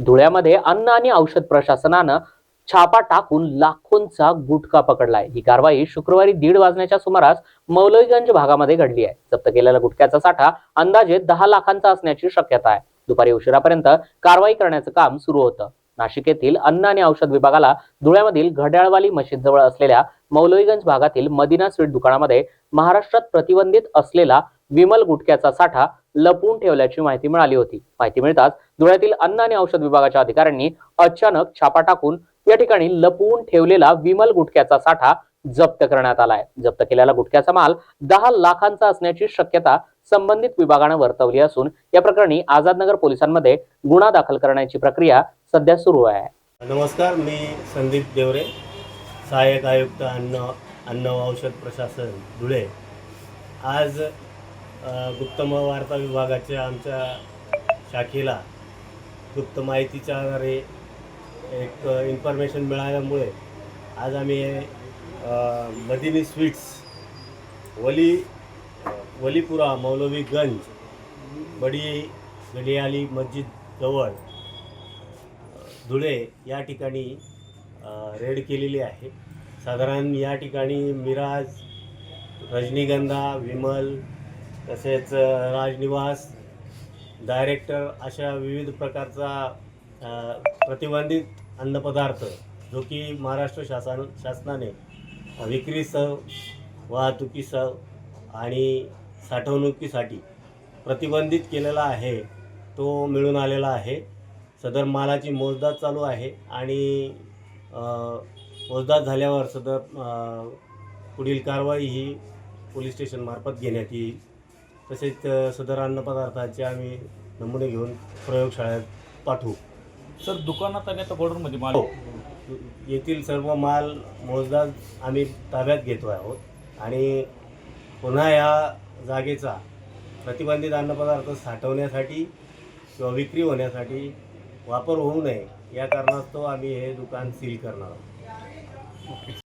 धुळ्यामध्ये अन्न आणि औषध प्रशासनानं छापा टाकून लाखोंचा गुटखा पकडलाय. ही कारवाई शुक्रवारी दीड वाजण्याच्या सुमारास मौलवीगंज भागामध्ये घडली आहे. जप्त केलेला गुटख्याचा साठा अंदाजे दहा लाखांचा असण्याची शक्यता आहे. दुपारी उशिरापर्यंत कारवाई करण्याचं काम सुरू होतं. नाशिक येथील अन्न आणि औषध विभागाला धुळ्यामधील घड्याळवाली मशीद जवळ असलेल्या मौलवीगंज भागातील मदिना स्वीट दुकानामध्ये महाराष्ट्रात प्रतिबंधित असलेला विमल गुटख्याचा साठा लपवून ठेवल्याची माहिती मिळाली होती. माहिती मिळताच धुळ्यातील अन्न आणि औषध विभागाच्या अधिकाऱ्यांनी अचानक छापा टाकून या ठिकाणी लपवून ठेवलेला विमल गुटख्याचा साठा जप्त करण्यात आलाय. जप्त केलेला गुटख्याचा माल दहा लाखांचा असण्याची शक्यता संबंधित विभागानं वर्तवली असून या प्रकरणी आझादनगर पोलिसांमध्ये गुन्हा दाखल करण्याची प्रक्रिया सध्या सुरू आहे. नमस्कार मी संदीप देवरे सहाय्यक आयुक्त अन्न अन्न औषध प्रशासन धुळे. आज गुप्तम वार्ता विभागाच्या आमच्या शाखेला गुप्त माहितीच्या आधारे एक इन्फॉर्मेशन मिळाल्यामुळे आज आम्ही मदिनी स्वीट्स वली वलीपुरा मौलवीगंज बडी गडियाली मस्जिद जवळ धुळे या ठिकाणी रेड केलेली आहे. साधारण या ठिकाणी मिराज रजनीगंधा विमल तसेच राजनिवास डायरेक्टर अशा विविध प्रकारचा प्रतिबंधित अन्नपदार्थ जो की महाराष्ट्र शासन शासनाने विक्रीसह वाहतुकीसह आणि साठवणुकीसाठी प्रतिबंधित केलेला आहे तो मिळून आलेला आहे. सदर मालाची मोजदाद चालू आहे आणि मोजदाद झाल्यावर सदर पुढील कारवाई ही पोलीस स्टेशनमार्फत घेण्यात येईल. तसेच सदर अन्नपदार्थाचे आम्ही नमुने घेऊन प्रयोगशाळेत पाठवू. सर दुकानात आणि आता गोडाऊनमध्ये माल हो. येथील सर्व माल मोजदाद आम्ही ताब्यात घेतो आहोत. आणि पुन्हा या जागेचा प्रतिबंधित अन्नपदार्थ साठवण्यासाठी किंवा विक्री होण्यासाठी वापर होऊ नये या कारणास्तव आम्ही हे दुकान सील करणार आहोत.